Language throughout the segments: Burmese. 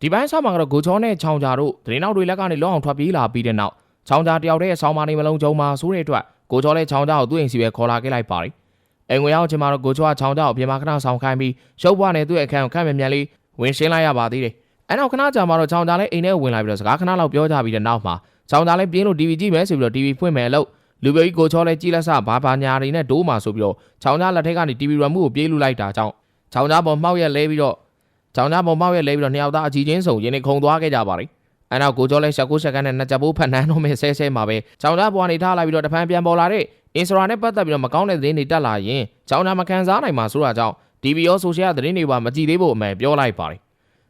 ဒီပိုင်းဆောက်မှာကတော့ကိုချောနဲ့ချောင်ကြတို့ဒရင်နောက်တွေလက်ကနေလွတ်အောင်ထွက်ပြေးလာပြီးတဲ့နောက်ချောင်ကြတယောက်တည်းရဲ့ဆောင်းမနေမလုံးကြုံမှာဆိုတဲ့အတွက်ကိုချောလည်းချောင်ကြကိုသူ့အိမ်စီပဲခေါ်လာခဲ့လိုက်ပါတယ်အိမ်ဝင်ရောက်ချိန်မှာတော့ကိုချောကချောင်ကြကိုပြင်မာခဏဆောင်ခိုင်းပြီးရှုပ်ဘွားနဲ့သူ့ရဲ့အခန်းကိုခန့်မြန်မြန်လေးဝင်ရှင်းလိုက်ရပါသေးတယ်အဲနောက်ခဏကြာမှာတော့ချောင်ကြလည်းအိမ်ထဲဝင်လာပြီးတော့စကားခဏလောက်ပြောကြပြီးတဲ့နောက်မှာချောင်ကြလည်းပြင်းလို့ TV ကြည့်မယ်ဆိုပြီးတော့ TV ဖွင့်မယ်လို့လူပြိုကြီးကိုချောလည်းကြည်လက်စဘာဘာညာတွေနဲ့ဒိုးမှာဆိုပြီးတော့ချောင်ကြလက်ထက်ကနေ TV ရမှုကိုပြေးလူလိုက်တာကြောင့်ချောင်ကြပေါ်မှောက်ရက်လဲပြီးတော့ ချောင်းသားပုံမောက်ရဲ့လဲပြီးတော့နှစ်ယောက်သားအကြီးချင်းစုံရင်းနေခုံသွားခဲ့ကြပါလိမ့်အဲနောက်ကိုကျော်လဲရှက်ကိုရှက်ကန်းနဲ့နှစ်ချက်ပိုးဖက်နှန်းတော့မဲ့ဆဲဆဲမှာပဲချောင်းသားဘွားနေထားလာပြီးတော့တဖန်ပြန်ပေါ်လာတဲ့အင်စရာနဲ့ပတ်သက်ပြီးတော့မကောင်းတဲ့သတင်းတွေတက်လာရင်ချောင်းသားမခံစားနိုင်မှာဆိုတာကြောင့် TV ရောဆိုရှယ်ကသတင်းတွေပါမကြည့်သေးဖို့အမှန်ပြောလိုက်ပါတယ်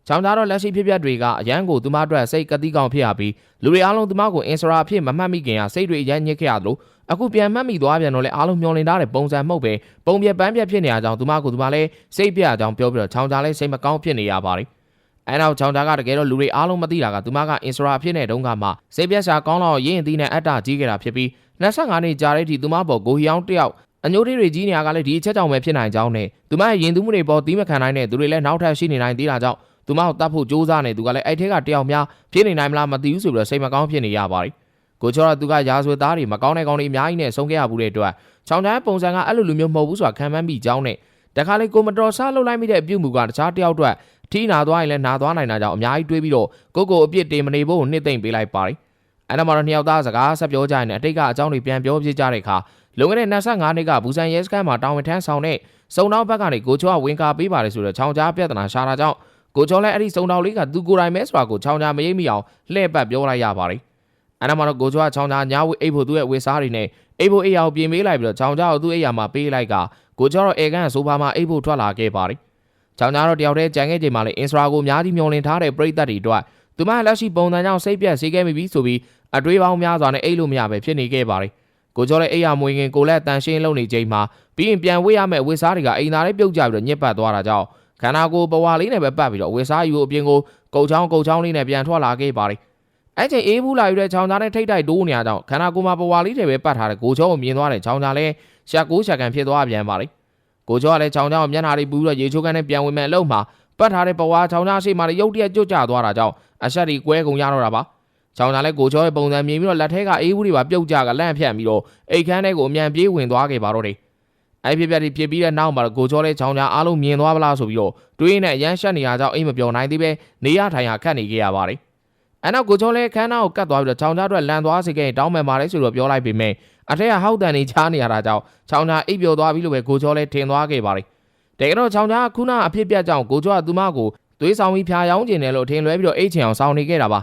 ချောင်းသားတော့လက်ရှိဖြစ်ပျက်တွေကအရန်ကိုသူမအတွက်စိတ်ကတိကောင်ဖြစ်ရပြီးလူတွေအားလုံးသူမကိုအင်စရာအဖြစ်မမှတ်မိခင်ကစိတ်တွေအရန်ညစ်ခဲ့ရသလို အခုပြန်မှတ်မိသွားပြန်တော့လေအားလုံးမျောလင့်ထားတဲ့ပုံစံမှုတ်ပဲပုံပြပန်းပြဖြစ်နေရကြောင်းသူမကိုသူမလည်းစိတ်ပြအကြောင်းပြောပြီးတော့ချောင်းသားလည်းစိတ်မကောင်းဖြစ်နေရပါတယ်အဲနောက်ချောင်းသားကတကယ်တော့လူတွေအားလုံးမသိတာကသူမကအင်စရာအဖြစ်နဲ့တုန်းကမှစိတ်ပြက်ရှာကောင်းတော့ရင်းအသီးနဲ့အတ္တကြီးခဲ့တာဖြစ်ပြီး25နှစ်ကြာတဲ့အထိသူမပေါ်ကိုဟီအောင်တယောက်အညိုတွေကြီးနေရကလည်းဒီအချက်ကြောင့်ပဲဖြစ်နိုင်ကြောင်းနဲ့သူမရဲ့ရင်သူမှုတွေပေါ်တီးမခံနိုင်တဲ့သူတွေလည်းနောက်ထပ်ရှိနေနိုင်သေးတာကြောင့်သူမကိုတတ်ဖို့ကြိုးစားနေသူကလည်းအဲ့ထဲကတယောက်များဖြစ်နေနိုင်မလားမသိဘူးဆိုပြီးတော့စိတ်မကောင်းဖြစ်နေရပါတယ် ကိုချောကသူကရာဇဝတ်သားတွေမကောင်းတဲ့ကောင်တွေအများကြီးနဲ့ဆုံးခဲ့ရဘူးတဲ့အတွက်ချောင်းချမ်းပုံစံကအဲ့လိုလူမျိုးမဟုတ်ဘူးဆိုတာခံမှန်းပြီးကြောင်းနဲ့တခါလေကိုမတော်စားလုပ်လိုက်မိတဲ့အပြုတ်မှုကတခြားတယောက်အတွက်ထီးနာသွားရင်လည်းနာသွားနိုင်တာကြောင့်အများကြီးတွေးပြီးတော့ကိုကိုအပြစ်တင်မနေဖို့နှစ်သိမ့်ပေးလိုက်ပါတယ်အဲ့ဒါမှတော့နှစ်ယောက်သားစကားဆက်ပြောကြရင်အတိတ်ကအကြောင်းတွေပြန်ပြောပြကြတဲ့အခါလွန်ခဲ့တဲ့25နှစ်ကဘူဆန်ရဲစခန်းမှာတာဝန်ထမ်းဆောင်တဲ့စုံနောက်ဘက်ကနေကိုချောကဝင်ကာပေးပါတယ်ဆိုတော့ချောင်းကြားပြဿနာရှာတာကြောင့်ကိုချောလည်းအဲ့ဒီစုံနောက်လေးကသူကိုယ်တိုင်ပဲဆိုတာကိုချောင်းကြားမရိပ်မိအောင်လှည့်ပတ်ပြောလိုက်ရပါတယ် အဲ့ဒါမှတော့ကိုချောကချောင်းကြားညာဝိအိတ်ဖို့သူ့ရဲ့ဝေစားတွေနဲ့အိတ်ဖို့အိတ်အောင်ပြင်ပေးလိုက်ပြီးတော့ချောင်းကြားကိုသူ့အိတ်ရမှာပေးလိုက်ကကိုချောတော့အေကန်ဆိုဖာမှာအိတ်ဖို့ထွက်လာခဲ့ပါတယ်ချောင်းကြားတော့တယောက်တည်းကြံခဲ့ချိန်မှာလေအင်စရာကိုအများကြီးမျောလင့်ထားတဲ့ပရိသတ်တွေအတွက်သူမလက်ရှိပုံစံကြောင့်စိတ်ပြက်စေခဲ့မိပြီဆိုပြီးအတွေးပေါင်းများစွာနဲ့အိတ်လို့မရပဲဖြစ်နေခဲ့ပါတယ်ကိုကျော်လည်းအိတ်ရမွေခင်ကိုလက်တန်ရှင်းလုပ်နေချိန်မှာပြီးရင်ပြန်ဝေးရမယ့်ဝေစားတွေကအိမ်သားလေးပြုတ်ကြပြီးတော့ညစ်ပတ်သွားတာကြောင့်ခန္ဓာကိုယ်ပဝါလေးနဲ့ပဲပတ်ပြီးတော့ဝေစားယူအပြင်ကိုကုတ်ချောင်းကုတ်ချောင်းလေးနဲ့ပြန်ထွက်လာခဲ့ပါတယ် အဲ့ချိန်အေးဘူးလာယူတဲ့ချောင်းသားနဲ့ထိတ်တိုက်တိုးနေရကြောင်းခန္ဓာကိုယ်မှာပဝါလေးတွေပဲပတ်ထားတဲ့ကိုကျော်ကိုမြင်သွားတဲ့ချောင်းသားလည်းရှာကိုးရှာကန်ဖြစ်သွားပြန်ပါလေကိုကျော်ကလည်းချောင်းချောင်းကိုမျက်နှာလေးပူပြီးတော့ရေချိုးကန်နဲ့ပြန်ဝင်မဲ့အလုံးမှာပတ်ထားတဲ့ပဝါချောင်းသားရှိမှလည်းရုတ်တရက်ကျွတ်ကျသွားတာကြောင့်အဆက်ဒီကွဲကုန်ရတော့တာပါချောင်းသားလည်းကိုကျော်ရဲ့ပုံစံမြင်ပြီးတော့လက်ထဲကအေးဘူးတွေပါပြုတ်ကြကလန့်ဖြန့်ပြီးတော့အိတ်ခမ်းထဲကိုအမြန်ပြေးဝင်သွားခဲ့ပါတော့တယ်အဲ့ဖြစ်ပြက်ဒီဖြစ်ပြီးတဲ့နောက်မှာကိုကျော်လည်းချောင်းသားအားလုံးမြင်သွားပလားဆိုပြီးတော့တွေးနဲ့ရမ်းရှက်နေရကြောင်းအိမ်မပြောနိုင်သေးပဲနေရထိုင်ရခတ်နေခဲ့ရပါတယ် အဲ့နောက်ကိုကျော်လည်းခန်းသားကိုကတ်သွားပြီးတော့ချောင်းသားအတွက်လန်သွားစေခဲ့ရင်တောင်းပန်ပါတယ်ဆိုတော့ပြောလိုက်ပေမဲ့အထက်ကဟောက်တန်နေချားနေရတာကြောင့်ချောင်းသားအိပ်ပျော်သွားပြီလို့ပဲကိုကျော်လည်းထင်သွားခဲ့ပါတယ်တကယ်တော့ချောင်းသားခုနအဖြစ်ပြက်ကြောင့်ကိုကျော်ကသူမကိုသွေးဆောင်ပြီးဖျားယောင်းကျင်တယ်လို့ထင်လွဲပြီးတော့အိတ်ချင်အောင်စောင်းနေခဲ့တာပါ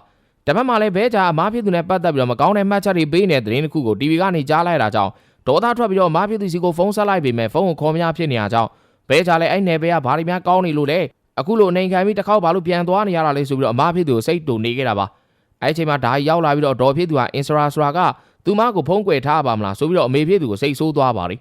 တပတ်မှလည်းဘဲချာအမားဖြစ်သူနဲ့ပတ်သက်ပြီးတော့မကောင်းတဲ့မှတ်ချက်တွေပေးနေတဲ့သတင်းတစ်ခုကို TV ကနေကြားလိုက်တာကြောင့်ဒေါသထွက်ပြီးတော့အမားဖြစ်သူစီကိုဖုန်းဆက်လိုက်ပေမဲ့ဖုန်းကိုခေါ်မရဖြစ်နေရကြောင်းဘဲချာလည်းအဲ့နယ်ဘဲကဘာတွေများကောင်းနေလို့လဲ အခုလိုအနေခံပြီးတစ်ခေါက်ဘာလို့ပြန်သွားနေရတာလဲဆိုပြီးတော့အမားဖြစ်သူကိုစိတ်တူနေခဲ့တာပါအဲ့ဒီချိန်မှာဒါရောက်လာပြီးတော့ဒေါ်ဖြစ်သူကအင်စရာစရာကသူမကိုဖုန်းကွယ်ထားပါမလားဆိုပြီးတော့အမေဖြစ်သူကိုစိတ်ဆိုးသွားပါလိ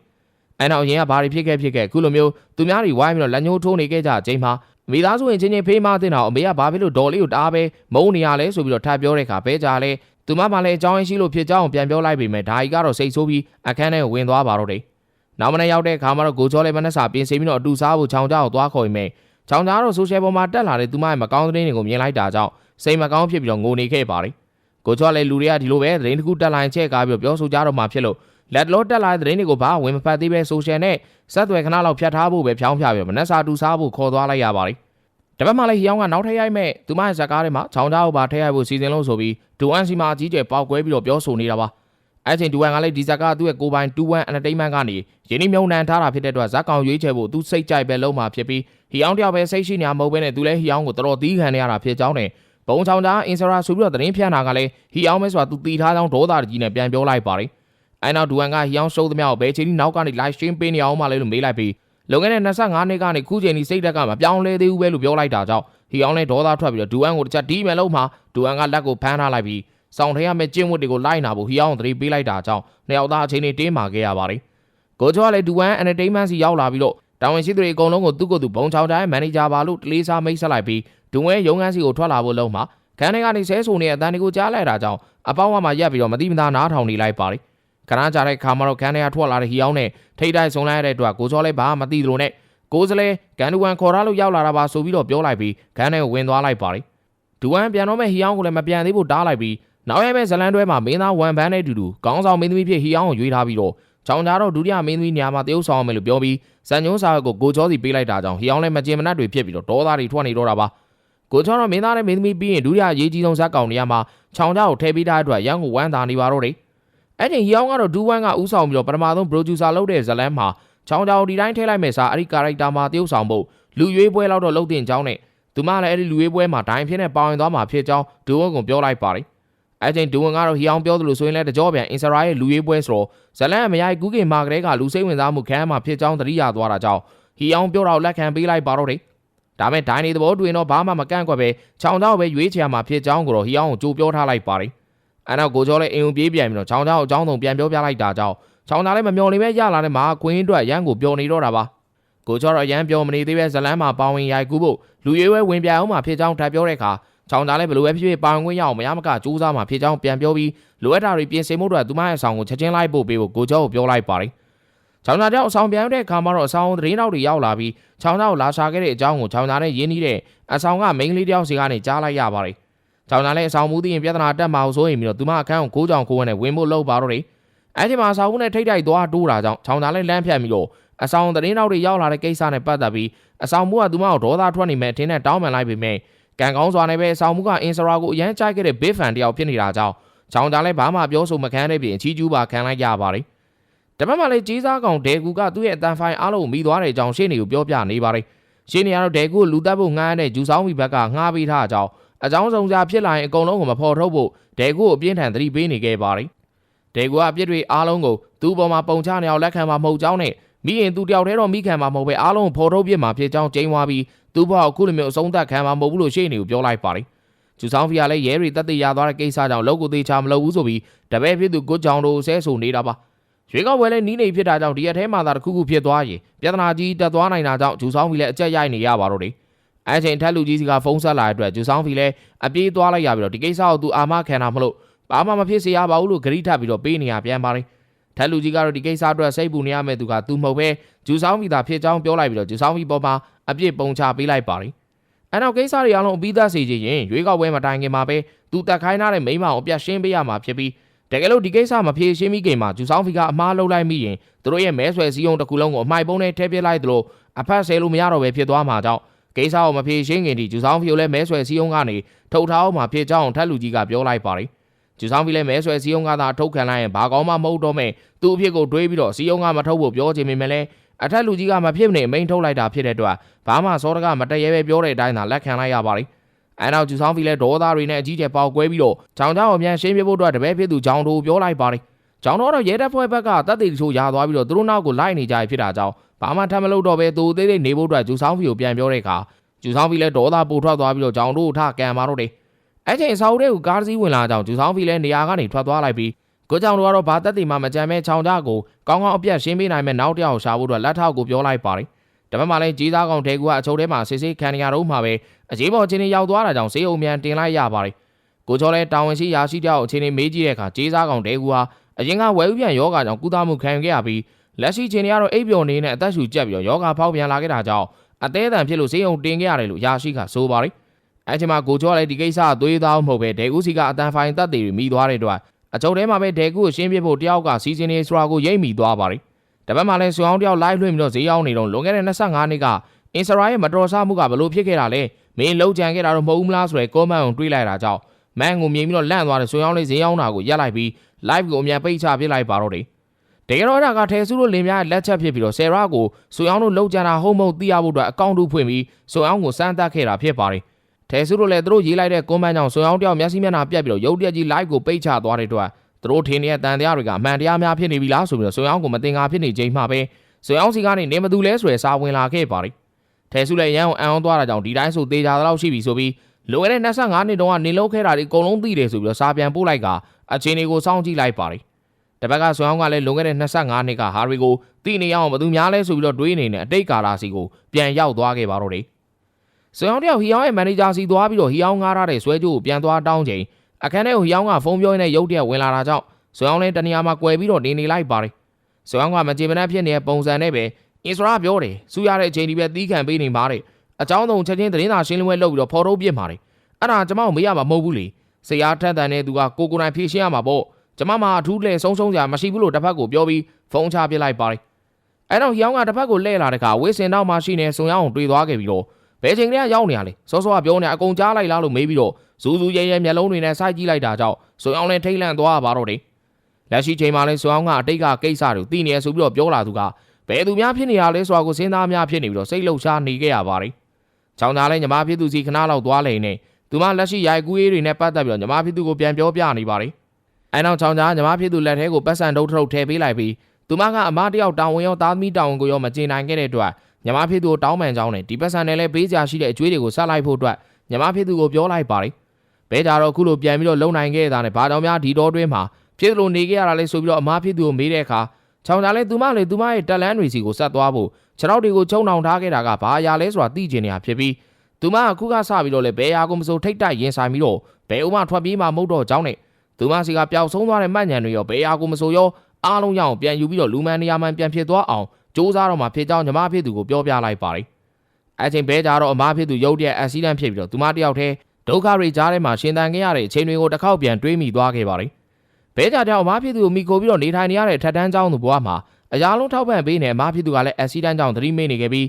အဲ့နောက်ရင်ကဘာတွေဖြစ်ခဲ့ဖြစ်ခဲ့အခုလိုမျိုးသူများတွေဝိုင်းပြီးတော့လက်ညှိုးထိုးနေခဲ့ကြချိန်မှာမိသားစုဝင်ချင်းချင်းဖေးမတင်တော့အမေကဘာဖြစ်လို့ဒေါ်လေးကိုတားပဲမုန်းနေရလဲဆိုပြီးတော့ထပ်ပြောတဲ့အခါပဲကြလဲသူမမှလည်းအကြောင်းရင်းရှိလို့ဖြစ်ကြောင်းပြန်ပြောလိုက်ပေမဲ့ဒါကြီးကတော့စိတ်ဆိုးပြီးအခန်းထဲကိုဝင်သွားပါတော့တယ်နောက်မနေ့ရောက်တဲ့အခါမှာတော့ကိုချောလေးမနဲ့စာပြင်ဆင်ပြီးတော့အတူစားဖို့ချောင်းကြားကိုသွားခေါ်ရင်မဲ့ ချောင်းကြားတော့ဆိုရှယ်ပေါ်မှာတက်လာတဲ့သူမရဲ့မကောင်းသတင်းတွေကိုမြင်လိုက်တာကြောင့်စိတ်မကောင်းဖြစ်ပြီးတော့ငိုနေခဲ့ပါတယ်ကိုချောလည်းလူတွေကဒီလိုပဲသတင်းတစ်ခုတက်လာရင်ချက်ကားပြီးတော့ပြောဆိုကြတော့မှဖြစ်လို့လက်လောတက်လာတဲ့သတင်းတွေကိုဘာဝင်မဖတ်သေးပဲဆိုရှယ်နဲ့ဆက်သွယ်ခဏလောက်ဖြတ်ထားဖို့ပဲဖြောင်းဖြပြီးတော့မနက်စာတူစားဖို့ခေါ်သွားလိုက်ရပါတယ်တပတ်မှလည်းဟီယောင်းကနောက်ထပ်ရိုက်မဲ့သူမရဲ့ဇက်ကားထဲမှာချောင်းသားကိုပါထည့်ရိုက်ဖို့စီစဉ်လို့ဆိုပြီးဒူအန်စီမာအကြီးကျယ်ပေါက်ကွဲပြီးတော့ပြောဆိုနေတာပါ အဲ့ချိန်ဒူအန်ကလည်းဒီဇက်ကသူ့ရဲ့ကိုပိုင်21 entertainment ကနေယင်းနှမြုံနှံထားတာဖြစ်တဲ့အတွက်ဇက်ကောင်ရွေးချယ်ဖို့သူစိတ်ကြိုက်ပဲလုံးမှာဖြစ်ပြီးဟီယောင်းတယောက်ပဲစိတ်ရှိနေမှာမဟုတ်ဘဲနဲ့သူလည်းဟီယောင်းကိုတော်တော်သီးခံနေရတာဖြစ်ကြောင်းနဲ့ဘုံချောင်းသားအင်စရာဆိုပြီးတော့သတင်းဖြန့်တာကလည်းဟီယောင်းပဲဆိုတာသူတီထားကြောင်းဒေါသတကြီးနဲ့ပြန်ပြောလိုက်ပါတယ်အဲနောက်ဒူအန်ကဟီယောင်းရှုံးသမျှကိုဘယ်ချိန်ဒီနောက်ကနေ live stream ပေးနေအောင်မလဲလို့မေးလိုက်ပြီးလုံခဲ့တဲ့25နှစ်ကနေခုချိန်ဒီစိတ်တက်ကမပြောင်းလဲသေးဘူးပဲလို့ပြောလိုက်တာကြောင့်ဟီအောင်လည်းဒေါသထွက်ပြီးတော့ဒူအန်ကိုတစ်ချက်ဒီးမယ်လို့မှဒူအန်ကလက်ကိုဖမ်းထားလိုက်ပြီး စောင့်ထရမဲ့ကျင်းဝတ်တွေကိုလိုက်နာဖို့ဟီအောင်သတိပေးလိုက်တာကြောင့်နှစ်ယောက်သားအချိန်တွေတင်းမာခဲ့ရပါတယ်ကိုချောကလည်းဒူအန် entertainment စီရောက်လာပြီးတော့တာဝန်ရှိသူတွေအကုန်လုံးကိုသူ့ကိုယ်သူဘုံချောင်းတိုင်းမန်နေဂျာပါလို့တလေးစားမိတ်ဆက်လိုက်ပြီးဒူဝဲရုံးခန်းစီကိုထွက်လာဖို့လုံးမှာခန်းထဲကနေဆဲဆိုနေတဲ့အတန်တွေကိုကြားလိုက်တာကြောင့်အပေါင်းဝမှာရက်ပြီးတော့မတိမသားနားထောင်နေလိုက်ပါတယ်ခဏကြာတဲ့ခါမှာတော့ခန်းထဲကထွက်လာတဲ့ဟီအောင်နဲ့ထိတ်တိုက်ဆုံလိုက်ရတဲ့အတွက်ကိုချောလည်းဘာမှမသိသလိုနဲ့ကိုစလဲကန်ဒူဝမ်ခေါ်ထားလို့ရောက်လာတာပါဆိုပြီးတော့ပြောလိုက်ပြီးခန်းထဲကိုဝင်သွားလိုက်ပါတယ်ဒူဝမ်ပြန်တော့မဲ့ဟီအောင်ကိုလည်းမပြန်သေးဖို့တားလိုက်ပြီး နောက်ရဲမဲ့ဇလန်တွဲမှာမင်းသားဝန်ဘန်းနဲ့အတူတူခေါင်းဆောင်မင်းသမီးဖြစ်ဟီအောင်ကိုရွေးထားပြီးတော့ချောင်းကြတော့ဒုတိယမင်းသမီးနေရာမှာတရုပ်ဆောင်မယ်လို့ပြောပြီးစံညုံးစာကိုကိုချောစီပေးလိုက်တာကြောင့်ဟီအောင်လည်းမကျင်မနှက်တွေဖြစ်ပြီးတော့ဒေါသတွေထွက်နေတော့တာပါကိုချောတော့မင်းသားနဲ့မင်းသမီးပြီးရင်ဒုတိယရေးကြီးဆုံးဇက်ကောင်နေရာမှာချောင်းကြကိုထည့်ပေးထားတဲ့အတွက်ရန်ကိုဝမ်းသာနေပါတော့တယ်အဲ့ချိန်ဟီအောင်ကတော့ဒူဝမ်ကဥဆောင်ပြီးတော့ပထမဆုံး producer လုပ်တဲ့ဇလန်မှာချောင်းကြကိုဒီတိုင်းထည့်လိုက်မယ်စာအဲ့ဒီ character မှာတရုပ်ဆောင်ဖို့လူရွေးပွဲလောက်တော့လုပ်တင်ကြောင်းနဲ့သူမလည်းအဲ့ဒီလူရွေးပွဲမှာဒိုင်းဖြစ်နေပါဝင်သွားမှာဖြစ်ကြောင်းဒူဝမ်ကပြောလိုက်ပါတယ် အဲ့ချိန်ဒူဝမ်ကတော့ဟီအောင်ပြောသလိုဆိုရင်လည်းတကြောပြန်အင်စရာရဲ့လူရွေးပွဲဆိုတော့ဇလန်ကမရိုက်ကူးကင်မာကလေးကလူစိတ်ဝင်စားမှုခံရမှာဖြစ်ကြောင်းသတိရသွားတာကြောင့်ဟီအောင်ပြောတော့လက်ခံပေးလိုက်ပါတော့တယ်ဒါမဲ့ဒိုင်းနေသဘောတူရင်တော့ဘာမှမကန့်ကွက်ပဲချောင်းချောင်းပဲရွေးချယ်မှာဖြစ်ကြောင်းကိုတော့ဟီအောင်ကိုကြိုးပြောထားလိုက်ပါတယ်အဲ့တော့ကိုကျော်လည်းအင်ုံပြေးပြန်ပြီးတော့ချောင်းချောင်းအကြောင်းဆုံးပြန်ပြောပြလိုက်တာကြောင့်ချောင်းသားလည်းမမျော်လင့်ပဲရလာတဲ့မှာကွင်းအတွက်ရန်ကိုပျော်နေတော့တာပါကိုကျော်တော့ရန်ပျော်မနေသေးပဲဇလန်းမှာပေါဝင်ရိုက်ကူးဖို့လူရွေးဝဲဝင်ပြအောင်မှာဖြစ်ကြောင်းထပ်ပြောတဲ့အခါ ချောင်းသားလည်းဘလို့ပဲဖြစ်ဖြစ်ပါဝင်ခွင့်ရအောင်မရမကစူးစမ်းမှာဖြစ်ကြောင်းပြန်ပြောပြီးလိုအပ်တာတွေပြင်ဆင်မှုတွေသူမရဲ့အဆောင်ကိုချက်ချင်းလိုက်ပို့ပေးဖို့ကိုကျော်ကိုပြောလိုက်ပါတယ်ချောင်းသားကြောင့်အဆောင်ပြန်တဲ့အခါမှာတော့အဆောင်သတင်းနောက်တွေရောက်လာပြီးချောင်းသားကိုလာရှာခဲ့တဲ့အကြောင်းကိုချောင်းသားနဲ့ရင်းနှီးတဲ့အဆောင်ကမိန်းကလေးတယောက်စီကနေကြားလိုက်ရပါတယ်ချောင်းသားလည်းအဆောင်မူသိရင်ပြဿနာတက်မှာဆိုရင်ပြီးတော့သူမအခန်းကိုကိုးကြောင်ကိုးဝန်းနဲ့ဝင်ဖို့လုပ်ပါတော့တယ်အဲ့ဒီမှာအဆောင်ဦးနဲ့ထိတ်တိုက်သွားတိုးတာကြောင့်ချောင်းသားလည်းလမ်းဖြတ်ပြီးတော့အဆောင်သတင်းနောက်တွေရောက်လာတဲ့ကိစ္စနဲ့ပတ်သက်ပြီးအဆောင်မှုကသူမကိုဒေါသထွက်နေမဲ့အထင်နဲ့တောင်းပန်လိုက်ပေမဲ့ ကံကောင်းစွာနဲ့ပဲအဆောင်မှုကအင်စရာကိုအရန်ကြိုက်ခဲ့တဲ့ big fan တယောက်ဖြစ်နေတာကြောင့်ချောင်းသားလည်းဘာမှပြောဆိုမခံတဲ့ပြင်အချီးကျူးပါခံလိုက်ရပါတယ်တပတ်မှလည်းကြီးစားကောင်ဒဲကူကသူ့ရဲ့အတန်ဖိုင်အားလုံးမိသွားတဲ့အကြောင်းရှင်းနေကိုပြောပြနေပါတယ်ရှင်းနေရတော့ဒဲကူကိုလူတက်ဖို့ငှားရတဲ့ဂျူဆောင်မီဘက်ကငှားပေးထားအကြောင်းအကြောင်းစုံစာဖြစ်လာရင်အကုန်လုံးကိုမဖော်ထုတ်ဖို့ဒဲကူကိုအပြင်းထန်သတိပေးနေခဲ့ပါတယ်ဒဲကူကအပြစ်တွေအားလုံးကိုသူ့ပေါ်မှာပုံချနေအောင်လက်ခံမှာမဟုတ်ကြောင်းနဲ့ မိရင်သူတယောက်တည်းတော့မိခံမှာမဟုတ်ပဲအားလုံးကိုဖော်ထုတ်ပြစ်မှာဖြစ်ကြောင်းကျင်းသွားပြီးသူ့ဘောက်အခုလိုမျိုးအဆုံးသတ်ခံမှာမဟုတ်ဘူးလို့ရှေ့နေကိုပြောလိုက်ပါတယ်ဂျူဆောင်ဖီကလည်းရဲတွေတက်တေရသွားတဲ့ကိစ္စကြောင့်လောက်ကိုသေးချာမလုပ်ဘူးဆိုပြီးတပည့်ဖြစ်သူကိုကြောင်တို့ဆဲဆိုနေတာပါရွေးကောက်ပွဲလည်းနီးနေဖြစ်တာကြောင့်ဒီရက်ထဲမှာသာတစ်ခုခုဖြစ်သွားရင်ပြဿနာကြီးတက်သွားနိုင်တာကြောင့်ဂျူဆောင်ဖီလည်းအကြက်ရိုက်နေရပါတော့တယ်အဲချိန်ထက်လူကြီးစီကဖုန်းဆက်လာတဲ့အတွက်ဂျူဆောင်ဖီလည်းအပြေးသွားလိုက်ရပြီးတော့ဒီကိစ္စကိုသူအာမခံတာမလို့ဘာမှမဖြစ်စေရပါဘူးလို့ဂရိထပ်ပြီးတော့ပေးနေရပြန်ပါတယ် ထက်လူကြီးကတော့ဒီကိစ္စအတွက်စိတ်ပူနေရမယ့်သူကသူမဟုတ်ပဲဂျူဆောင်ဖီသာဖြစ်ကြောင်းပြောလိုက်ပြီးတော့ဂျူဆောင်ဖီပေါ်မှာအပြစ်ပုံချပေးလိုက်ပါတယ်အဲနောက်ကိစ္စတွေအလုံးအပြီးသားစေချင်ရင်ရွေးကောက်ပွဲမတိုင်ခင်မှာပဲသူတက်ခိုင်းထားတဲ့မိမအောင်အပြတ်ရှင်းပေးရမှာဖြစ်ပြီးတကယ်လို့ဒီကိစ္စမဖြေရှင်းမိခင်မှာဂျူဆောင်ဖီကအမားလုံးလိုက်မိရင်သူတို့ရဲ့မဲဆွယ်စည်းရုံးတစ်ခုလုံးကိုအမိုက်ပုံးနဲ့ထည့်ပစ်လိုက်သလိုအဖက်ဆဲလို့မရတော့ပဲဖြစ်သွားမှာကြောင့်ကိစ္စကိုမဖြေရှင်းခင်ဒီဂျူဆောင်ဖီကိုလည်းမဲဆွယ်စည်းရုံးကနေထုတ်ထားအောင်မှာဖြစ်ကြောင်းထက်လူကြီးကပြောလိုက်ပါတယ် ဂျူဆောင်ဖီလည်းမဲဆွယ်စည်းရုံးကသာထုတ်ခံလိုက်ရင်ဘာကောင်းမှမဟုတ်တော့မဲ့သူ့အဖြစ်ကိုတွေးပြီးတော့စည်းရုံးကမထုတ်ဖို့ပြောချင်ပေမဲ့လည်းအထက်လူကြီးကမဖြစ်မနေအမိန်ထုတ်လိုက်တာဖြစ်တဲ့အတွက်ဘာမှစောတကမတရဲပဲပြောတဲ့အတိုင်းသာလက်ခံလိုက်ရပါတယ်အဲနောက်ဂျူဆောင်ဖီလည်းဒေါသတွေနဲ့အကြီးကျယ်ပေါက်ကွဲပြီးတော့ချောင်းချောင်းအမြန်ရှင်းပြဖို့အတွက်တပည့်ဖြစ်သူဂျောင်းတို့ပြောလိုက်ပါတယ်။ဂျောင်းတို့ကတော့ရဲတပ်ဖွဲ့ဘက်ကတပ်တွေတချို့ရာသွားပြီးတော့သူတို့နောက်ကိုလိုက်နေကြဖြစ်တာကြောင့်ဘာမှထမ်းမလုပ်တော့ပဲသူသေးသေးနေဖို့အတွက်ဂျူဆောင်ဖီကိုပြန်ပြောတဲ့အခါဂျူဆောင်ဖီလည်းဒေါသပိုထွက်သွားပြီးတော့ဂျောင်းတို့ထကန်မာတော့တယ်။ အဲချိန်ဆောက်တဲ့ကိုကားစီးဝင်လာကြောင်းဂျူဆောင်ဖီလည်းနေရာကနေထွက်သွားလိုက်ပြီးကိုကြောင်တို့ကတော့ဘာတက်တီမှမကြမ်းမဲချောင်းကြကိုကောင်းကောင်းအပြတ်ရှင်းပေးနိုင်မဲ့နောက်တစ်ယောက်ရှာဖို့အတွက်လက်ထောက်ကိုပြောလိုက်ပါတယ်။ဒါပေမဲ့လည်းကြီးစားကောင်တဲကူကအချုပ်ထဲမှာစစ်စစ်ခံရတော့မှပဲအရေးပေါ်ချင်းနေရောက်သွားတာကြောင့်ဈေးအုံမြန်တင်လိုက်ရပါတယ်။ကိုကျော်လည်းတာဝန်ရှိရာရှိတယောက်အချင်းချင်းမေးကြည့်တဲ့အခါကြီးစားကောင်တဲကူဟာအရင်ကဝယ်ဥပြန်ယောဂါကြောင့်ကုသမှုခံခဲ့ရပြီးလက်ရှိချင်းတွေကတော့အိပ်ပျော်နေနဲ့အသက်ရှူကျက်ပြီးတော့ယောဂါဖောက်ပြန်လာခဲ့တာကြောင့်အသေးအတန်ဖြစ်လို့ဈေးအုံတင်ခဲ့ရတယ်လို့ရာရှိကဆိုပါတယ်။ အဲချိန်မှာကိုကျော်လည်းဒီကိစ္စအသွေးသားမဟုတ်ပဲဒဲကူစီကအတန်ဖိုင်တက်တွေမိသွားတဲ့အတွက်အချုပ်ထဲမှာပဲဒဲကူကိုရှင်းပြဖို့တယောက်ကစီစဉ်နေဆိုတာကိုရိပ်မိသွားပါတယ်။တပတ်မှလည်းဆွေအောင်တယောက် live လွှင့်ပြီးတော့ဈေးရောက်နေတော့လွန်ခဲ့တဲ့25နှစ်ကအင်စရာရဲ့မတော်ဆမှုကဘလို့ဖြစ်ခဲ့တာလဲမင်းလုံးကြံခဲ့တာတော့မဟုတ်ဘူးလားဆိုရယ်ကောမန့်ကိုတွေးလိုက်တာကြောင့်မန်ကိုမြင်ပြီးတော့လန့်သွားတဲ့ဆွေအောင်လေးဈေးရောက်တာကိုရက်လိုက်ပြီး live ကိုအမြန်ပိတ်ချပစ်လိုက်ပါတော့တယ်။တကယ်တော့အဲ့ဒါကထဲစုလို့လင်များလက်ချက်ဖြစ်ပြီးတော့ဆယ်ရာကိုဆွေအောင်တို့လုံးကြံတာဟုတ်မဟုတ်သိရဖို့အတွက်အကောင့်တူဖွင့်ပြီးဆွေအောင်ကိုစမ်းသပ်ခဲ့တာဖြစ်ပါတယ်။ ထဲစုတို့လည်းသူတို့ရေးလိုက်တဲ့ကွန်မန့်ကြောင့်ဆွေအောင်တယောက်မျက်စိမျက်နှာပြတ်ပြီးတော့ရုပ်တရက်ကြီး live ကိုပိတ်ချသွားတဲ့အတွက်သူတို့ထင်နေတဲ့တန်တရားတွေကအမှန်တရားများဖြစ်နေပြီလားဆိုပြီးတော့ဆွေအောင်ကိုမတင်ငါဖြစ်နေချိန်မှပဲဆွေအောင်စီကနေနေမသူလဲဆိုရယ်စာဝင်လာခဲ့ပါတယ်။ထဲစုလည်းရန်အောင်အံအောင်သွားတာကြောင့်ဒီတိုင်းဆိုသေးကြတော့ရှိပြီဆိုပြီးလိုရတဲ့25နှစ်တုန်းကနေလုံးခဲ့တာဒီအကုန်လုံးသိတယ်ဆိုပြီးတော့စာပြန်ပို့လိုက်ကအချင်းတွေကိုစောင့်ကြည့်လိုက်ပါတယ်။တပတ်ကဆွေအောင်ကလည်းလွန်ခဲ့တဲ့25နှစ်ကဟာရီကိုသိနေအောင်ဘသူများလဲဆိုပြီးတော့တွေးနေတဲ့အတိတ်ကာလစီကိုပြန်ရောက်သွားခဲ့ပါတော့တယ်။ ဆွေအောင်တယောက်ဟီအောင်ရဲ့မန်နေဂျာစီသွားပြီးတော့ဟီအောင်ငားထားတဲ့ဆွဲကြိုးကိုပြန်သွားတောင်းချိန်အခန်းထဲကိုဟီအောင်ကဖုန်းပြောရင်းနဲ့ရုတ်တရက်ဝင်လာတာကြောင့်ဆွေအောင်လည်းတနေရာမှာကွယ်ပြီးတော့နေနေလိုက်ပါတယ်။ဆွေအောင်ကမကြေမနက်ဖြစ်နေတဲ့ပုံစံနဲ့ပဲအင်စရာပြောတယ်စူရတဲ့အချိန်ဒီပဲတီးခံပေးနေမှာတဲ့အကြောင်းဆုံးချက်ချင်းသတင်းစာရှင်းလင်းပွဲလုပ်ပြီးတော့ဖော်ထုတ်ပြစ်မှာတယ်အဲ့ဒါကျမကိုမေးရမှာမဟုတ်ဘူးလေဆရာထက်တန်တဲ့သူကကိုကိုယ်တိုင်ဖြေရှင်းရမှာပေါ့ကျမမှာအထူးလှည့်ဆုံးဆုံးစရာမရှိဘူးလို့တစ်ဖက်ကိုပြောပြီးဖုန်းချပစ်လိုက်ပါတယ်အဲ့တော့ဟျောင်းကတစ်ဖက်ကိုလှည့်လာတဲ့ခါဝေးစင်တော့မှရှိနေဆုံရအောင်တွေ့သွားခဲ့ပြီးတော့ ဘယ်ချိန်တည်းကရောက်နေရလဲစောစောကပြောနေအကုန်ကြားလိုက်လားလို့မေးပြီးတော့ဇူးဇူးရဲရဲမျက်လုံးတွေနဲ့စိုက်ကြည့်လိုက်တာကြောင့်ဆုံအောင်လည်းထိတ်လန့်သွားပါတော့တယ်လက်ရှိချိန်မှာလဲဆုံအောင်ကအတိတ်ကကိစ္စတွေသိနေရဆိုပြီးတော့ပြောလာသူကဘယ်သူများဖြစ်နေရလဲဆိုတာကိုစဉ်းစားများဖြစ်နေပြီးတော့စိတ်လှုပ်ရှားနေခဲ့ရပါတယ်ချောင်းသားလဲညီမဖြစ်သူစီခဏလောက်သွားလေနေသူမလက်ရှိရိုက်ကူးရေးတွေနဲ့ပတ်သက်ပြီးတော့ညီမဖြစ်သူကိုပြန်ပြောပြနေပါတယ်အဲနောက်ချောင်းသားညီမဖြစ်သူလက်ထဲကိုပတ်စံတုပ်ထုတ်ထည့်ပေးလိုက်ပြီးသူမကအမတယောက်တောင်းဝင်ရောသားသမီးတောင်းဝင်ကိုရောမကျင်နိုင်ခဲ့တဲ့အတွက် ညီမဖြစ်သူကိုတောင်းပန်ကြောင်းနဲ့ဒီပတ်စံနဲ့လည်းပေးကြရှိတဲ့အကျွေးတွေကိုဆက်လိုက်ဖို့အတွက်ညီမဖြစ်သူကိုပြောလိုက်ပါတယ်ဘဲကြတော့အခုလိုပြန်ပြီးတော့လုံနိုင်ခဲ့တာနဲ့ဘာကြောင့်များဒီတော့တွင်းမှာဖြစ်လို့နေခဲ့ရတာလဲဆိုပြီးတော့အမဖြစ်သူကိုမေးတဲ့အခါချောင်းသားလဲသူမလည်းသူမရဲ့တက်လန်းတွေစီကိုဆက်သွားဖို့ခြေထောက်တွေကိုချုံနှောင်ထားခဲ့တာကဘာအရာလဲဆိုတာသိကျင်နေတာဖြစ်ပြီးသူမကခုကစပြီးတော့လဲဘဲရာကိုမစိုးထိတ်တိုက်ရင်ဆိုင်ပြီးတော့ဘဲဥမထွက်ပြေးမှမဟုတ်တော့ကြောင်းနဲ့သူမစီကပျောက်ဆုံးသွားတဲ့မှတ်ညံတွေရောဘဲရာကိုမစိုးရောအားလုံးရအောင်ပြန်ယူပြီးတော့လူမန်နေရာမှန်ပြန်ဖြစ်သွားအောင် စူးစမ်းတော့မှဖြစ်ကြောင်းညီမဖြစ်သူကိုပြောပြလိုက်ပါတယ်အဲချိန်ဘဲကြတော့အမဖြစ်သူရုတ်တရက်အက်ဆီဒန့်ဖြစ်ပြီးတော့သူမတယောက်တည်းဒုက္ခတွေကြားထဲမှာရှင်သန်ခဲ့ရတဲ့အချိန်တွေကိုတစ်ခေါက်ပြန်တွေးမိသွားခဲ့ပါတယ်ဘဲကြကြောင့်အမဖြစ်သူကိုမိခိုပြီးတော့နေထိုင်နေရတဲ့ထက်တန်းကျောင်းသူဘဝမှာအရာလုံးထောက်ပံ့ပေးနေအမဖြစ်သူကလည်းအက်ဆီဒန့်ကြောင့်သတိမေ့နေခဲ့ပြီး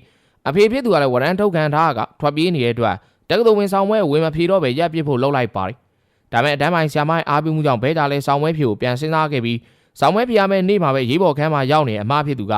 အဖေဖြစ်သူကလည်းဝရန်ထုတ်ခံထားကထွက်ပြေးနေတဲ့အတွက်တက္ကသိုလ်ဝင်ဆောင်ပွဲဝင်မဖြေတော့ပဲရက်ပစ်ဖို့လှုပ်လိုက်ပါတယ်ဒါပေမဲ့အတန်းပိုင်းဆ iam မိုင်းအားပေးမှုကြောင့်ဘဲကြလည်းဆောင်ပွဲဖြေကိုပြန်စဉ်းစားခဲ့ပြီးဆောင်ပွဲပြရမယ့်နေ့မှာပဲရေးပေါ်ခန်းမှာရောက်နေအမှားဖြစ်သူက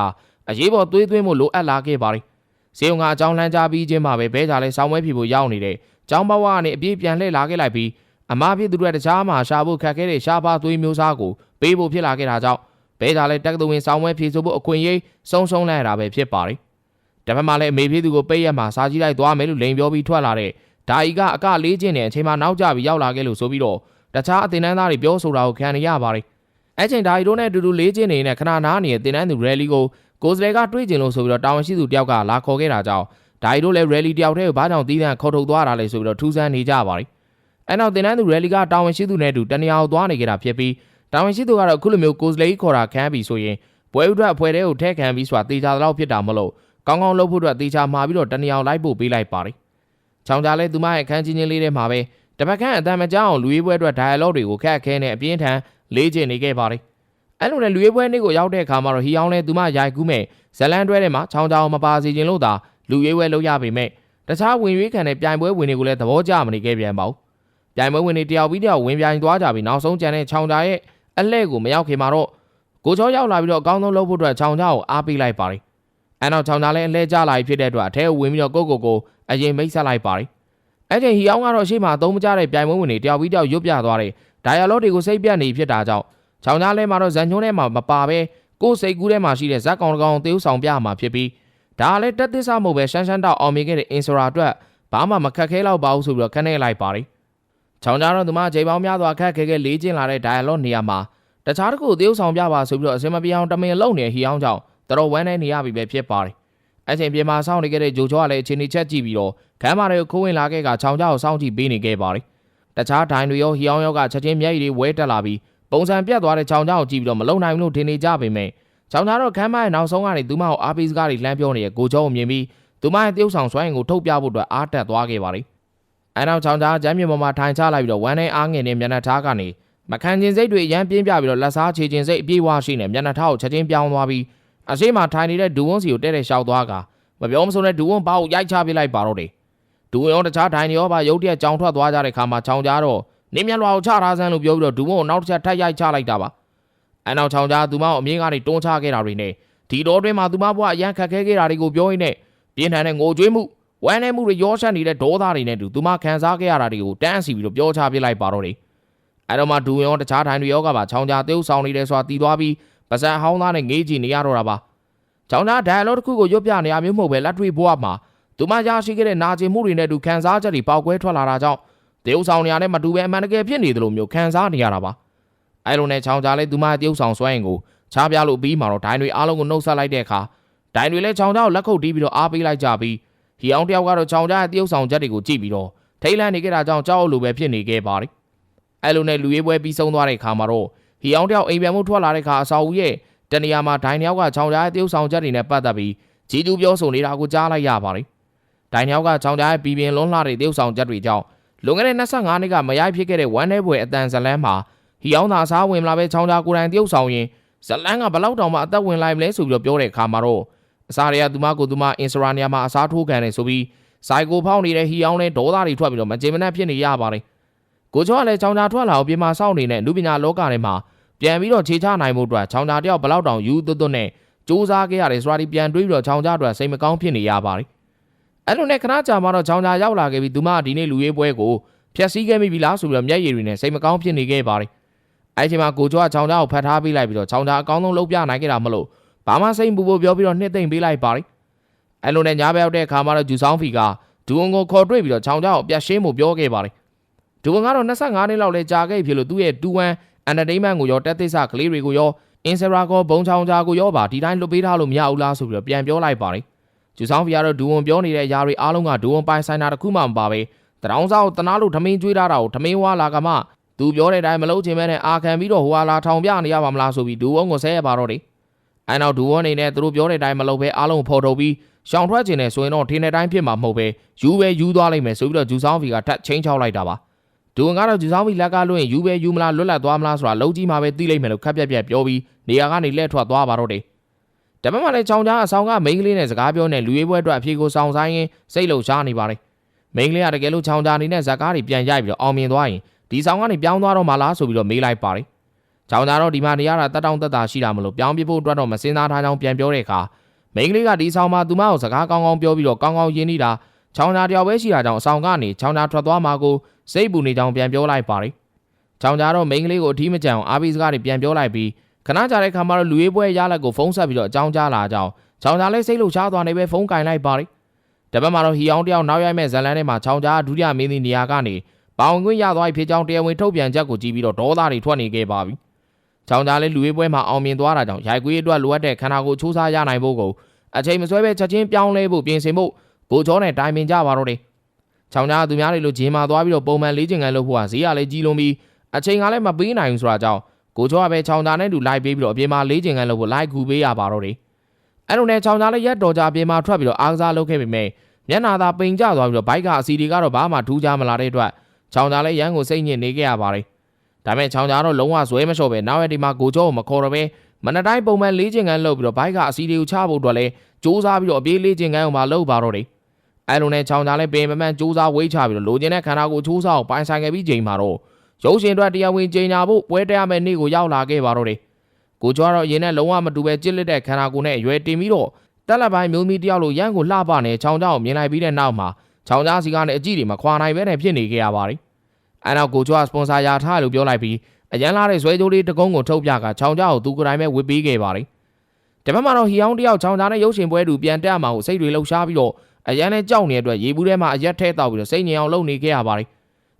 အရေးပေါ်သွေးသွင်းမှုလိုအပ်လာခဲ့ပါတယ်။ဇေယုံကအကြောင်းလှမ်းကြားပြီးချင်းမှာပဲဘဲကြလဲဆောင်ပွဲဖြေဖို့ရောက်နေတဲ့ကျောင်းဘဝကနေအပြေးပြန်လှည့်လာခဲ့လိုက်ပြီးအမှားဖြစ်သူတွေတခြားမှာရှာဖို့ခက်ခဲတဲ့ရှားပါသွေးမျိုးစားကိုပေးဖို့ဖြစ်လာခဲ့တာကြောင့်ဘဲကြလဲတက္ကသိုလ်ဝင်ဆောင်ပွဲဖြေဆိုဖို့အခွင့်အရေးစုံစုံလိုက်ရတာပဲဖြစ်ပါတယ်။တပတ်မှလည်းအမေဖြစ်သူကိုပိတ်ရက်မှာစားကြည့်လိုက်သွားမယ်လို့လိန်ပြောပြီးထွက်လာတဲ့ဒါအီကအကလေးချင်းတဲ့အချိန်မှနောက်ကျပြီးရောက်လာခဲ့လို့ဆိုပြီးတော့တခြားအသင်တန်းသားတွေပြောဆိုတာကိုခံနေရပါတယ်။အဲ့ချိန်ဒါရီတို့နဲ့အတူတူလေးချင်းနေနဲ့ခဏနားနေတဲ့တင်တန်းသူရဲလီကို ကိုစလေကတွေးကျင်လို့ဆိုပြီးတော့တာဝန်ရှိသူတယောက်ကလာခေါ်ခဲ့တာကြောင့်ဒါရီတို့လည်းရဲလီတယောက်တည်းကိုဘာကြောင့်တီးတန့်ခေါ်ထုတ်သွားတာလဲဆိုပြီးတော့ထူးဆန်းနေကြပါတယ်။အဲ့နောက်တင်တန်းသူရဲလီကတာဝန်ရှိသူနဲ့အတူတနေရာကိုသွားနေကြတာဖြစ်ပြီးတာဝန်ရှိသူကတော့အခုလိုမျိုးကိုစလေခေါ်တာခံပြီးဆိုရင်ပွဲဥဒတ်အဖွဲ့တဲကိုထဲခံပြီးဆိုတာတေချာတော့ဖြစ်တာမလို့ကောင်းကောင်းလုပ်ဖို့အတွက်တေချာမှာပြီးတော့တနေရာလိုက်ဖို့ပေးလိုက်ပါတယ်။ချောင်းကြလဲသူမရဲ့အခန်းချင်းချင်းလေးထဲမှာပဲတပတ်ခန့်အတန်မကြောက်အောင်လူရေးပွဲအတွက် dialogue တွေကိုခက်ခဲနေအပြင်းထန်လေးကျင်နေခဲ့ပါတယ်။ အဲ့လိုနဲ့လူရေးပွဲနေ့ကိုရောက်တဲ့အခါမှာတော့ဟီအောင်လဲသူမရိုက်ကူးမဲ့ဇလန်တွဲထဲမှာချောင်းချောင်းမပါစီခြင်းလို့သာလူရေးပွဲလုပ်ရပေမဲ့တခြားဝင်ရွေးခံတဲ့ပြိုင်ပွဲဝင်တွေကိုလည်းသဘောကျမနေခဲ့ပြန်ပါဘူး။ပြိုင်ပွဲဝင်တွေတယောက်ပြီးတယောက်ဝင်ပြိုင်သွားကြပြီးနောက်ဆုံးကျန်တဲ့ချောင်းချာရဲ့အလှဲ့ကိုမရောက်ခင်မှာတော့ကိုချောရောက်လာပြီးတော့အကောင်းဆုံးလုပ်ဖို့အတွက်ချောင်းချာကိုအားပေးလိုက်ပါတယ်။အဲ့နောက်ချောင်းချာလည်းအလှဲ့ကျလာပြီဖြစ်တဲ့အတွက်အထဲကိုဝင်ပြီးတော့ကိုကိုကိုအရင်မိတ်ဆက်လိုက်ပါတယ်။အဲ့ချိန်ဟီအောင်ကတော့ရှေ့မှာအသုံးမကျတဲ့ပြိုင်ပွဲဝင်တွေတယောက်ပြီးတယောက်ရွတ်ပြသွားတဲ့ dialogue တွေကိုစိတ်ပြတ်နေဖြစ်တာကြောင့် ချောင်းချားလဲမှာတော့ဇန်ညုံးထဲမှာမပါပဲကိုယ်စိတ်ကူးထဲမှာရှိတဲ့ဇက်ကောင်တကောင်သေဥဆောင်ပြမှာဖြစ်ပြီးဒါလည်းတက်သစ္စာမဟုတ်ပဲရှမ်းရှမ်းတောက်အောင်မြင်ခဲ့တဲ့အင်ဆိုရာအတွက်ဘာမှမခက်ခဲတော့ပါဘူးဆိုပြီးတော့ခနဲ့လိုက်ပါတယ်။ချောင်းချားတော့သူမချိန်ပေါင်းများစွာခက်ခဲခဲလေးကျင်လာတဲ့ dialogue နေရာမှာတခြားတစ်ခုသေဥဆောင်ပြပါဆိုပြီးတော့အစင်မပြေအောင်တမင်လုံနေဟီအောင်ကြောင့်တော်ဝမ်းနေနေရပြီပဲဖြစ်ပါတယ်။အချိန်ပြေမှာစောင့်နေခဲ့တဲ့ဂျိုချောကလည်းအချိန်ကြီးချက်ကြည့်ပြီးတော့ခမ်းမာတွေကိုခိုးဝင်လာခဲ့ကချောင်းချားကိုစောင့်ကြည့်ပေးနေခဲ့ပါတယ်။တခြားဒိုင်တွေရောဟီအောင်ရောကချက်ချင်းမျက်ရည်တွေဝဲတက်လာပြီး ပုံစံပြတ်သွားတဲ့ချောင်းချောင်းကိုကြည့်ပြီးတော့မလုံနိုင်ဘူးလို့ထင်နေကြပေမဲ့ချောင်းချားတော့ခမ်းမရဲ့နောက်ဆုံးကနေသူမကိုအားပေးစကားတွေလှမ်းပြောနေတဲ့ကိုကျော်ကိုမြင်ပြီးသူမရဲ့တယောက်ဆောင်စွမ်းရင်ကိုထုတ်ပြဖို့အတွက်အားတက်သွားခဲ့ပါတယ်။အဲနောက်ချောင်းချားကျမ်းမြေပေါ်မှာထိုင်ချလိုက်ပြီးတော့ဝမ်းနဲ့အားငင်နဲ့မျက်နှာထားကနေမခံကျင်စိတ်တွေရမ်းပြင်းပြပြီးတော့လက်စားချေကျင်စိတ်အပြည့်ဝရှိနေမျက်နှာထားကိုချက်ချင်းပြောင်းသွားပြီးအရှိမထိုင်နေတဲ့ဒူဝွန်းစီကိုတဲ့တဲ့လျှောက်သွားကမပြောမစုံတဲ့ဒူဝွန်းဘာကိုရိုက်ချပြလိုက်ပါတော့တယ်။ဒူဝွန်းရောတခြားထိုင်ရောပါရုတ်တရက်ကြောင်ထွက်သွားကြတဲ့ခါမှာချောင်းချားတော့ နင်းမြလွာကိုချထားစမ်းလို့ပြောပြီးတော့ဒူဝွန်းကိုနောက်တစ်ချက်ထပ်ရိုက်ချလိုက်တာပါအနောက်ချောင်းကြားသူမကိုအမြင့်ကနေတွန်းချခဲ့တာတွေနဲ့ဒီတော့တွင်မှာသူမဘွားအရန်ခက်ခဲခဲ့တာတွေကိုပြောရင်းနဲ့ပြင်းထန်တဲ့ငိုကြွေးမှုဝမ်းနည်းမှုတွေရောရှက်နေတဲ့ဒေါသတွေနဲ့တူသူမခံစားခဲ့ရတာတွေကိုတန်းစီပြီးတော့ပြောချပြလိုက်ပါတော့တယ်အဲ့တော့မှဒူရောတခြားထိုင်တွေရောကပါချောင်းကြားသေုပ်ဆောင်နေတယ်ဆိုတာတီးသွားပြီးပါဇက်ဟောင်းသားနဲ့ငေးကြည့်နေရတော့တာပါချောင်းကြား dialogue တစ်ခုကိုရွတ်ပြနေရမျိုးမဟုတ်ပဲလက်တွေ့ဘဝမှာသူမရရှိခဲ့တဲ့နာကျင်မှုတွေနဲ့တူခံစားချက်တွေပေါက်ကွဲထွက်လာတာကြောင့် သေုပ်ဆောင်နေရတဲ့မတူပဲအမှန်တကယ်ဖြစ်နေတယ်လို့မျိုးခံစားနေရတာပါအဲလိုနဲ့ချောင်းကြားလဲသူမတရုပ်ဆောင်စွမ်းရင်ကိုချားပြလို့ပြီးမှာတော့ဒိုင်းတွေအားလုံးကိုနှုတ်ဆက်လိုက်တဲ့အခါဒိုင်းတွေလည်းချောင်းကြားကိုလက်ခုပ်တီးပြီးတော့အားပေးလိုက်ကြပြီးဟီအောင်တယောက်ကတော့ချောင်းကြားရဲ့တရုပ်ဆောင်ချက်တွေကိုကြည့်ပြီးတော့ထိတ်လန့်နေကြတာကြောင့်ကြောက်လို့ပဲဖြစ်နေခဲ့ပါတယ်အဲလိုနဲ့လူရေးပွဲပြီးဆုံးသွားတဲ့အခါမှာတော့ဟီအောင်တယောက်အိမ်ပြန်မှုထွက်လာတဲ့အခါအဆောက်အဦရဲ့တနေရာမှာဒိုင်းတယောက်ကချောင်းကြားရဲ့တရုပ်ဆောင်ချက်တွေနဲ့ပတ်သက်ပြီးဂျီကျူးပြောဆိုနေတာကိုကြားလိုက်ရပါတယ်ဒိုင်းတယောက်ကချောင်းကြားရဲ့ပြည်ပင်လွန်းလှတဲ့တရုပ်ဆောင်ချက်တွေကြောင့် လွန်ခဲ့တဲ့25နှစ်ကမရိုက်ဖြစ်ခဲ့တဲ့ဝမ်းထဲပွဲအတန်ဇလန်းမှာဟီအောင်သာအစားဝင်လာပဲချောင်းချာကိုယ်တိုင်တရုပ်ဆောင်ရင်ဇလန်းကဘလောက်တောင်မှအသက်ဝင်လိုက်မလဲဆိုပြီးတော့ပြောတဲ့အခါမှာတော့အစားတွေကသူမကိုသူမအင်စရာနီယာမှာအစားထိုးခံတယ်ဆိုပြီးစိုက်ကိုဖောက်နေတဲ့ဟီအောင်နဲ့ဒေါသတွေထွက်ပြီးတော့မကြေမနက်ဖြစ်နေရပါတယ်ကိုချောကလည်းချောင်းချာထွက်လာအောင်ပြင်မာစောင့်နေတဲ့လူပညာလောကထဲမှာပြန်ပြီးတော့ခြေချနိုင်မှုအတွက်ချောင်းချာတယောက်ဘလောက်တောင်ယူသွတ်သွတ်နဲ့စူးစမ်းခဲ့ရတယ်ဆိုတာဒီပြန်တွေးပြီးတော့ချောင်းချာအတွက်စိတ်မကောင်းဖြစ်နေရပါတယ် အဲ့လိုနဲ့ခဏကြာမှတော့ချောင်းချာရောက်လာခဲ့ပြီးသူမကဒီနေ့လူရေးပွဲကိုဖျက်ဆီးခဲ့မိပြီလားဆိုပြီးတော့မျက်ရည်တွေနဲ့စိတ်မကောင်းဖြစ်နေခဲ့ပါတယ်အဲ့ဒီချိန်မှာကိုကျော်ကချောင်းချာကိုဖတ်ထားပေးလိုက်ပြီးတော့ချောင်းချာအကောင်းဆုံးလုပ်ပြနိုင်ခဲ့တာမလို့ဘာမှစိတ်ပူဖို့ပြောပြီးတော့နှစ်သိမ့်ပေးလိုက်ပါတယ်အဲ့လိုနဲ့ညာဘက်ရောက်တဲ့အခါမှာတော့ဂျူဆောင်ဖီကဒူဝွန်ကိုခေါ်တွေ့ပြီးတော့ချောင်းချာကိုအပြတ်ရှင်းမှုပြောခဲ့ပါတယ်ဒူဝွန်ကတော့25နှစ်လောက်လဲကြာခဲ့ပြီလို့သူ့ရဲ့တူဝမ်အန်တာတိန်မန့်ကိုရောတက်သစ္စာကလေးတွေကိုရောအင်စရာကောဘုံချောင်းချာကိုရောပါဒီတိုင်းလွတ်ပေးထားလို့မရဘူးလားဆိုပြီးတော့ပြန်ပြောလိုက်ပါတယ် ဂျူဆောင်ဖီကတော့ဒူဝွန်ပြောနေတဲ့အရာတွေအားလုံးကဒူဝွန်ပိုင်ဆိုင်တာတစ်ခုမှမပါပဲတရောင်းစားကိုတနာလို့ထမင်းကျွေးထားတာကိုထမင်းဝါလာကမှသူပြောတဲ့အတိုင်းမလုပ်ချင်မဲနဲ့အာခံပြီးတော့ဟိုဟာလာထောင်ပြနေရပါမလားဆိုပြီးဒူဝွန်ကိုဆဲရပါတော့တယ်အဲနောက်ဒူဝွန်အနေနဲ့သူတို့ပြောတဲ့အတိုင်းမလုပ်ဘဲအားလုံးဖော်ထုတ်ပြီးရှောင်ထွက်ခြင်းနဲ့ဆိုရင်တော့ထင်းတဲ့အတိုင်းဖြစ်မှာမဟုတ်ပဲယူပဲယူသွားလိမ့်မယ်ဆိုပြီးတော့ဂျူဆောင်ဖီကထပ်ချင်းချောက်လိုက်တာပါဒူဝွန်ကတော့ဂျူဆောင်ဖီလက်ကလွှင့်ယူပဲယူမလားလွတ်လပ်သွားမလားဆိုတာလုံးကြီးမှာပဲသိလိမ့်မယ်လို့ခက်ပြက်ပြက်ပြောပြီးနေရာကနေလှည့်ထွက်သွားပါတော့တယ် တပတ်မှလည်းချောင်းချားအဆောင်ကမိန်းကလေးနဲ့စကားပြောနေလူရေးပွဲအတွက်အဖြေကိုဆောင်ဆိုင်ရင်စိတ်လုံရှားနေပါတယ်မိန်းကလေးကတကယ်လို့ချောင်းချားနေနဲ့ဇက်ကားတွေပြန်ရိုက်ပြီးတော့အောင်မြင်သွားရင်ဒီဆောင်ကနေပြောင်းသွားတော့မှလားဆိုပြီးတော့မေးလိုက်ပါတယ်ချောင်းချားတော့ဒီမှာနေရတာတက်တောင့်တက်တာရှိတာမလို့ပြောင်းပြဖို့အတွက်တော့မစင်စားထားကြောင်းပြန်ပြောတဲ့အခါမိန်းကလေးကဒီဆောင်မှာသူမကိုစကားကောင်းကောင်းပြောပြီးတော့ကောင်းကောင်းရင်းနေတာချောင်းချားတယောက်ပဲရှိတာကြောင့်အဆောင်ကနေချောင်းချားထွက်သွားမှာကိုစိတ်ပူနေကြောင်းပြန်ပြောလိုက်ပါတယ်ချောင်းချားတော့မိန်းကလေးကိုအထီးမကြံအောင်အားပေးစကားတွေပြန်ပြောလိုက်ပြီး ခဏကြာတဲ့ခါမှာတော့လူရေးပွဲရလက်ကိုဖုန်းဆက်ပြီးတော့အကြောင်းကြားလာကြောင်းချောင်းကြားလေးစိတ်လှုပ်ရှားသွားနေပဲဖုန်းကင်လိုက်ပါလိတပတ်မှာတော့ဟီအောင်တယောက်နောက်ရိုက်မဲ့ဇလန်းထဲမှာချောင်းကြားဒုတိယမင်းသမီးနေရာကနေပေါင်ခွင့်ရသွားပြီဖြစ်ကြောင်းတရားဝင်ထုတ်ပြန်ချက်ကိုကြည့်ပြီးတော့ဒေါသတွေထွက်နေခဲ့ပါပြီချောင်းကြားလေးလူရေးပွဲမှာအောင်မြင်သွားတာကြောင့်ရိုက်ကွေးအတွက်လိုအပ်တဲ့ခန္ဓာကိုယ်ချိုးစားရနိုင်ဖို့ကိုအချိန်မဆွဲပဲချက်ချင်းပြောင်းလဲဖို့ပြင်ဆင်ဖို့ကိုချောနဲ့တိုင်ပင်ကြပါတော့တယ်ချောင်းကြားသူများတွေလိုဂျင်းမာသွားပြီးတော့ပုံမှန်လေးချင်ကန်လုပ်ဖို့ကဈေးရလဲကြီးလုံးပြီးအချိန်ကလည်းမပေးနိုင်ဘူးဆိုတာကြောင့် ကိုချောကပဲချောင်းသားနဲ့တူလိုက်ပေးပြီးတော့အပြင်မှာလေးချင်ကန်လို့လိုက်ကူပေးရပါတော့တယ်အဲ့လိုနဲ့ချောင်းသားလေးရက်တော်ကြအပြင်မှာထွက်ပြီးတော့အားကစားလုပ်ခဲ့ပေမဲ့မျက်နာသာပိန်ကျသွားပြီးတော့ဘိုက်ကအစီတွေကတော့ဘာမှထူးခြားမလာတဲ့အတွက်ချောင်းသားလေးရန်ကိုစိတ်ညစ်နေခဲ့ရပါတယ်ဒါပေမဲ့ချောင်းသားတော့လုံးဝဇွဲမလျှော့ပဲနောက်ရက်ဒီမှာကိုချောကိုမခေါ်တော့ပဲမနက်တိုင်းပုံမှန်လေးချင်ကန်လုပ်ပြီးတော့ဘိုက်ကအစီတွေကိုချဖို့အတွက်လဲစူးစမ်းပြီးတော့အပြေးလေးချင်ကန်အောင်မလုပ်ပါတော့တယ်အဲ့လိုနဲ့ချောင်းသားလေးပင်မမှန်စူးစမ်းဝေးချပြီးတော့လိုချင်တဲ့ခန္ဓာကိုယ်ချိုးစားအောင်ပိုင်ဆိုင်ခဲ့ပြီးချိန်မှာတော့ ရုပ်ရှင်အတွက်တရားဝင်ကြေညာဖို့ပွဲတက်ရမယ့်နေ့ကိုရောက်လာခဲ့ပါတော့တယ်။ကိုကျော်တော့ရင်းနဲ့လုံးဝမတူပဲကြစ်လက်တဲ့ခန္ဓာကိုယ်နဲ့အရွယ်တင်ပြီးတော့တက်လက်ပိုင်းမျိုးမီတယောက်လိုရန်ကိုလှပနေချောင်းချောင်းမြင်လိုက်ပြီးတဲ့နောက်မှာချောင်းကြားစီကနေအကြည့်တွေမခွာနိုင်ပဲနဲ့ဖြစ်နေခဲ့ရပါတယ်။အဲနောက်ကိုကျော်စပွန်ဆာယာထားလို့ပြောလိုက်ပြီးအရန်လာတဲ့ဇွဲကြိုးလေးတကုန်းကိုထုတ်ပြကချောင်းကြားကိုသူကိုယ်တိုင်ပဲဝစ်ပေးခဲ့ပါတယ်။တပတ်မှတော့ဟီအောင်တယောက်ချောင်းကြားနဲ့ရုပ်ရှင်ပွဲတူပြန်တက်မှာကိုစိတ်တွေလှုပ်ရှားပြီးတော့အရန်နဲ့ကြောက်နေတဲ့အတွက်ရေဘူးထဲမှာအရက်ထဲတောက်ပြီးတော့စိတ်ငြိမ်အောင်လုပ်နေခဲ့ရပါတယ်။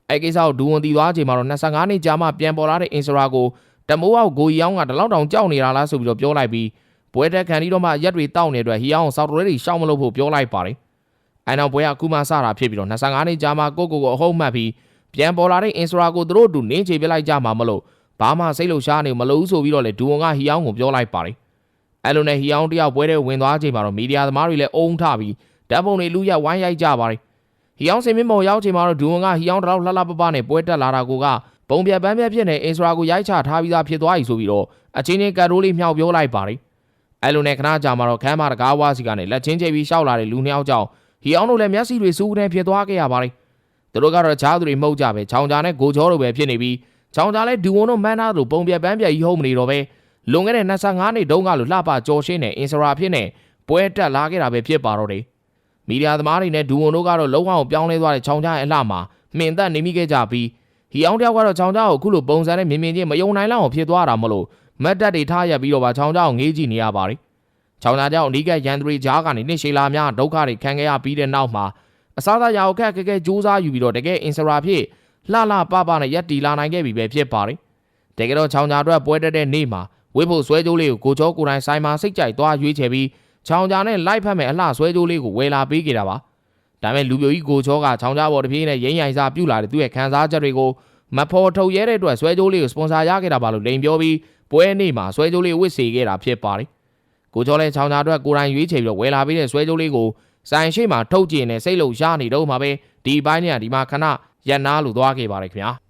အဲကိစ္စကိုဒူဝန်တီသွားချိန်မှာတော့25နှစ်ကြာမှပြန်ပေါ်လာတဲ့အင်စရာကိုတမိုးအောက်ဂိုရီအောင်ကတလောက်တောင်ကြောက်နေတာလားဆိုပြီးတော့ပြောလိုက်ပြီးပွဲတက်ခံဒီတော့မှရက်တွေတောက်နေတဲ့အတွက်ဟီအောင်ဆောက်တော်တွေရှောက်မလို့ဖို့ပြောလိုက်ပါတယ်။အဲနောက်ပွဲကအခုမှစတာဖြစ်ပြီးတော့25နှစ်ကြာမှကိုကိုကိုအဟုတ်မှတ်ပြီးပြန်ပေါ်လာတဲ့အင်စရာကိုသူတို့တူနင်းချေပြလိုက်ကြမှာမလို့ဘာမှစိတ်လှုပ်ရှားနေမလို့ဆိုပြီးတော့လေဒူဝန်ကဟီအောင်ကိုပြောလိုက်ပါတယ်။အဲလိုနဲ့ဟီအောင်တယောက်ပွဲတဲ့ဝင်သွားချိန်မှာတော့မီဒီယာသမားတွေလည်းအုံထပြီးဓာတ်ပုံတွေလူရက်ဝိုင်းရိုက်ကြပါတယ် ဟီအောင်စင်မင်းမော်ရောက်ချိန်မှာတော့ဒူဝန်ကဟီအောင်တလောက်လှလှပပနဲ့ပွဲတက်လာတာကိုကပုံပြပန်းပြဖြစ်နေအင်စရာကိုရိုက်ချထားပြီးသားဖြစ်သွားပြီဆိုပြီးတော့အချင်းချင်းကတ်ရိုးလေးမြောက်ပြောလိုက်ပါတယ်အဲလိုနဲ့ခဏကြာမှာတော့ခမ်းမတကားဝါစီကနေလက်ချင်းချိတ်ပြီးရှောက်လာတဲ့လူနှစ်ယောက်ကြောင့်ဟီအောင်တို့လည်းမျက်စိတွေစူးကနေဖြစ်သွားခဲ့ရပါတယ်သူတို့ကတော့ချားသူတွေမှုတ်ကြပဲချောင်ကြားနဲ့ကိုချောတို့ပဲဖြစ်နေပြီးချောင်ကြားလဲဒူဝန်တို့မန်းသားတို့ပုံပြပန်းပြကြီးဟုတ်မနေတော့ပဲလွန်ခဲ့တဲ့25နှစ်တုန်းကလိုလှပကြော်ရှင်းတဲ့အင်စရာဖြစ်နေပွဲတက်လာခဲ့တာပဲဖြစ်ပါတော့တယ် မီဒီယာသမားတွေနဲ့ဒူဝန်တို့ကတော့လုံးဝအောင်ပြောင်းလဲသွားတဲ့ချောင်းကြားရဲ့အလှမှာမှင်သက်နေမိခဲ့ကြပြီးဟီအောင်တယောက်ကတော့ချောင်းကြားကိုအခုလိုပုံစံနဲ့မြင်မြင်ချင်းမယုံနိုင်လောက်အောင်ဖြစ်သွားတာမလို့မတ်တက်တွေထားရပြီးတော့ပါချောင်းကြားကိုငေးကြည့်နေရပါတယ်။ချောင်းကြားကြောင့်အနီးကရန်သူတွေကြားကနေနှစ်ရှည်လာများဒုက္ခတွေခံခဲ့ရပြီးတဲ့နောက်မှာအစားအသောက်ရာကိုခက်ခက်ခဲစူးစမ်းယူပြီးတော့တကယ်အင်စရာဖြစ်လှလှပပနဲ့ရက်တီလာနိုင်ခဲ့ပြီပဲဖြစ်ပါတယ်။တကယ်တော့ချောင်းကြားအတွက်ပွဲတက်တဲ့နေ့မှာဝိဖို့ဆွဲကြိုးလေးကိုကိုချောကိုတိုင်းဆိုင်မှာစိတ်ကြိုက်သွားရွေးချယ်ပြီး ချောင်းကြားနဲ့လိုက်ဖက်မဲ့အလှဆွဲကြိုးလေးကိုဝယ်လာပေးခဲ့တာပါဒါပေမဲ့လူပြိုကြီးကိုချောကချောင်းကြားပေါ်တပြေးနဲ့ရင်းရိုင်စားပြုတ်လာတဲ့သူ့ရဲ့ခံစားချက်တွေကိုမဖော်ထုတ်ရဲတဲ့အတွက်ဆွဲကြိုးလေးကိုစပွန်ဆာရခဲ့တာပါလို့လိန်ပြောပြီးပွဲနေ့မှာဆွဲကြိုးလေးဝစ်စေခဲ့တာဖြစ်ပါတယ်ကိုချောလဲချောင်းကြားအတွက်ကိုယ်တိုင်ရွေးချယ်ပြီးတော့ဝယ်လာပေးတဲ့ဆွဲကြိုးလေးကိုဆိုင်ရှိမှထုတ်ကျင်နဲ့စိတ်လုံရနေတော့မှာပဲဒီဘိုင်းနဲ့ဒီမှာခဏရန်နာလို့သွားခဲ့ပါတယ်ခင်ဗျာ။